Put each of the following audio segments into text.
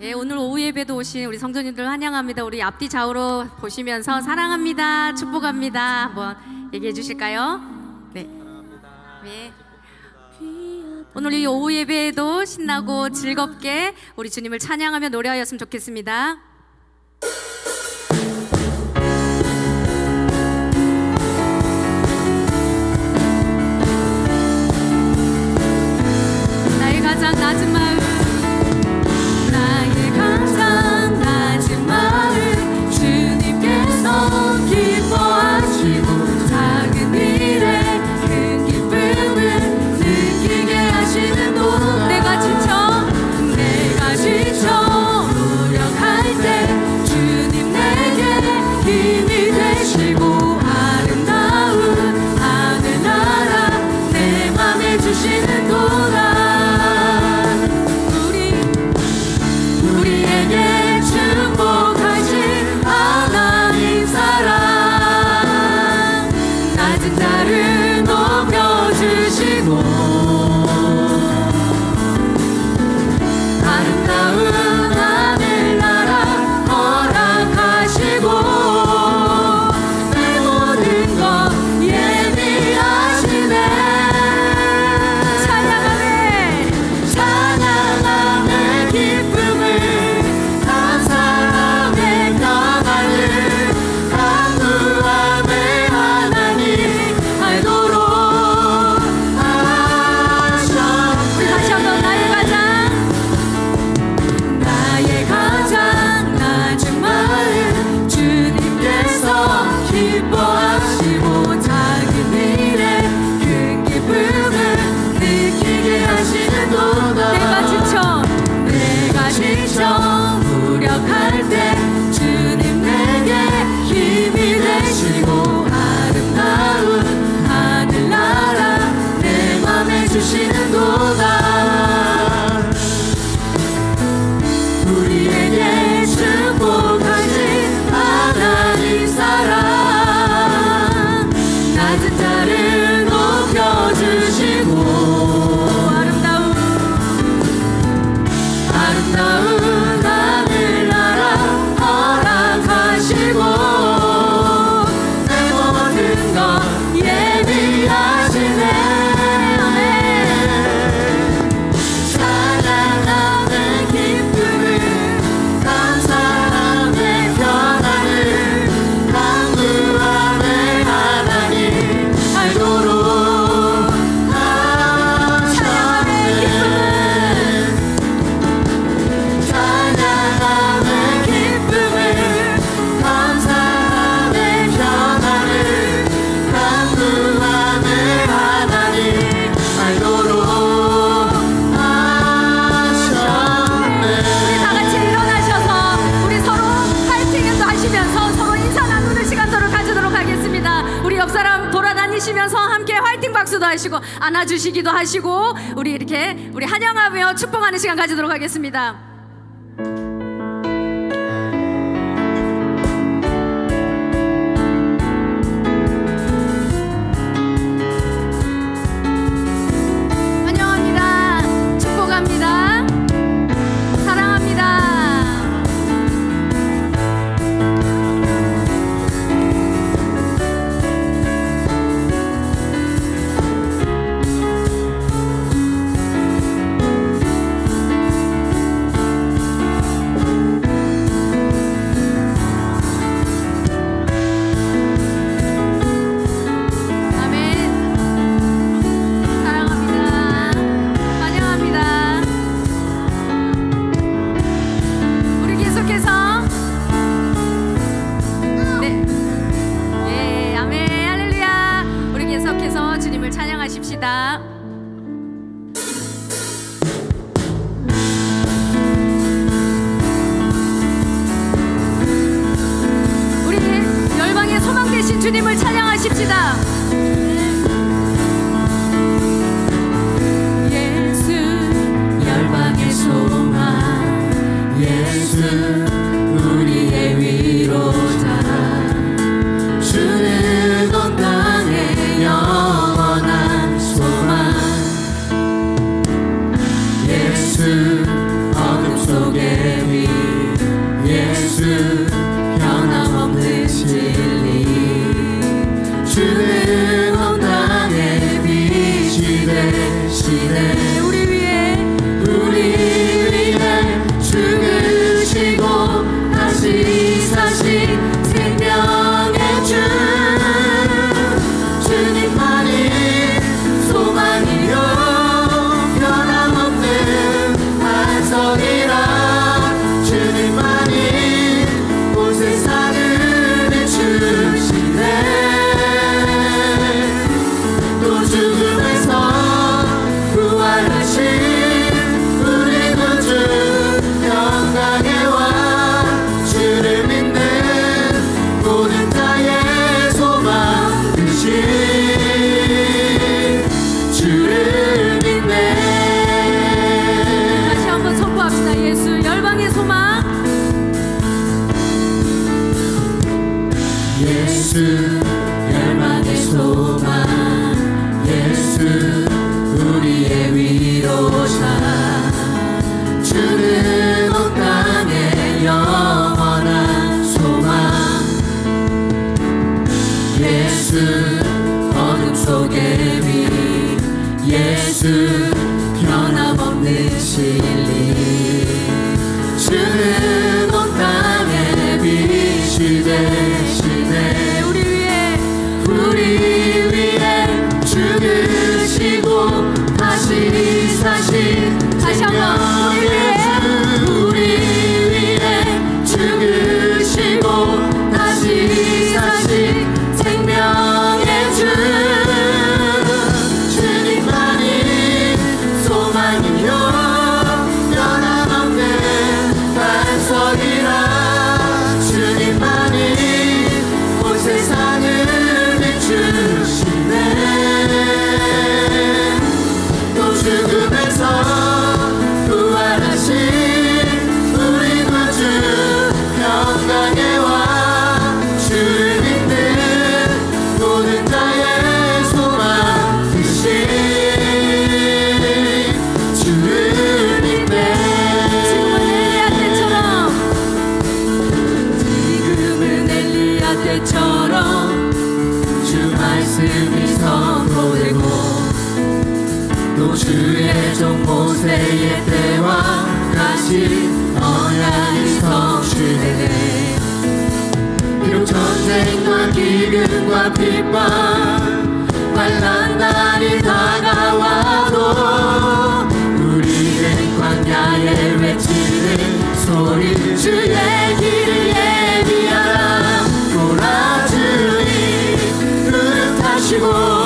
예, 오늘 오후 예배도 오신 우리 성도님들 환영합니다. 우리 앞뒤 좌우로 보시면서 사랑합니다. 축복합니다. 한번 얘기해 주실까요? 네. 네. 오늘 이 오후 예배에도 신나고 즐겁게 우리 주님을 찬양하며 노래하였으면 좋겠습니다. 나의 가장 낮은 Hold on. 나오시면서 함께 화이팅 박수도 하시고 안아주시기도 하시고 우리 이렇게 우리 한양하며 축복하는 시간 가지도록 하겠습니다. 주님을 찬양하십시다. 주님을 찬양하십시다. 예수 열망의 소망. 예수 우리의 위로자. 就算是爱上。 주의 종 모세의 때와 같이 언약이 성취되네 비록 전쟁과 기근과 핍박 환란 날이 다가와도 우리는 광야에 외치는 소리 주의 길을 예비하라. 보라 주님 흐름 타시고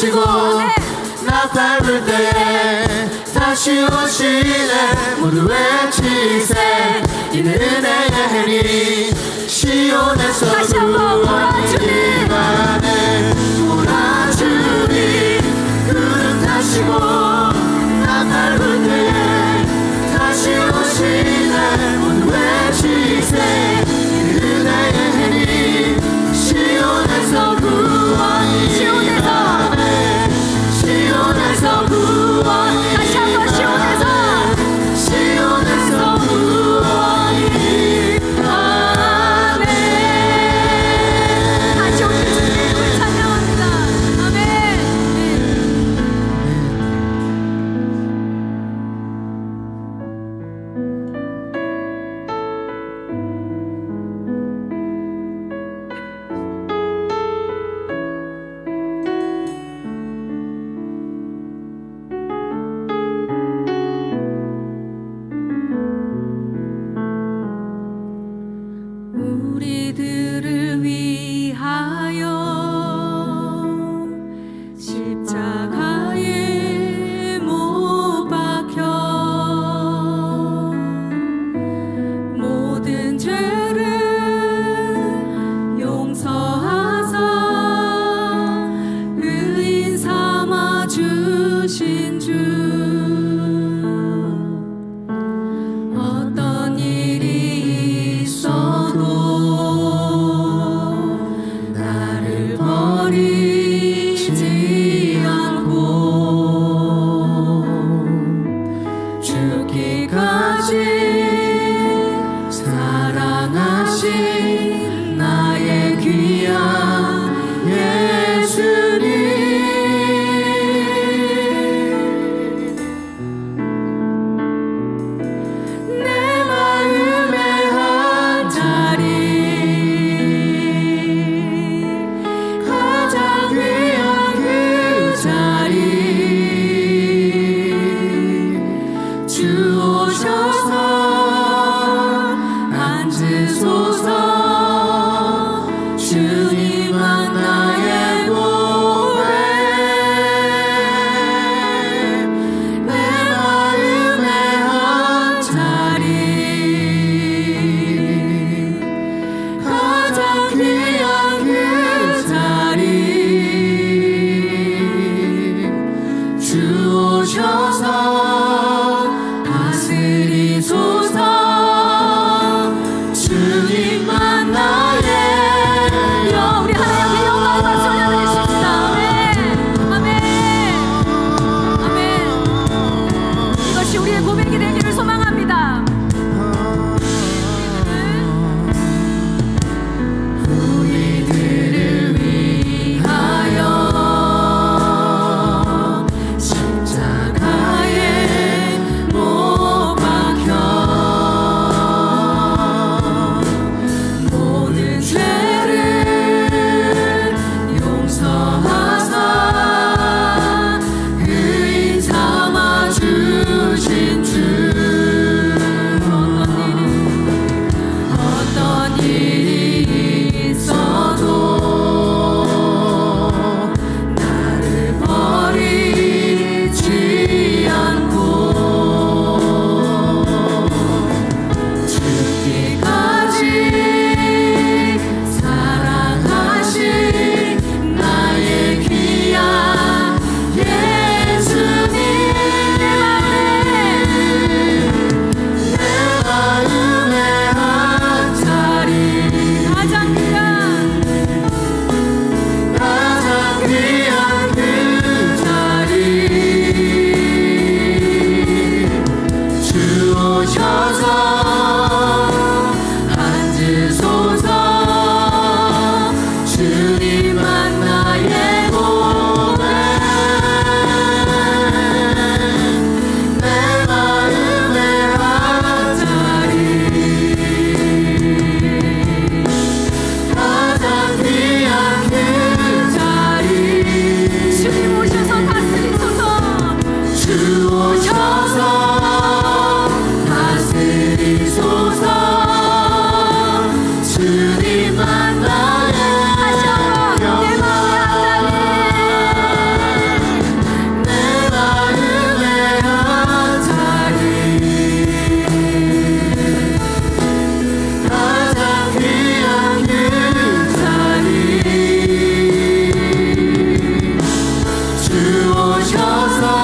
오시고 네. 나 밟을 때에 다시 오시네. 모두 외치세. 이는 은혜의 혜니 시온에서 불어주는 나는 Jesus. Boža zlá.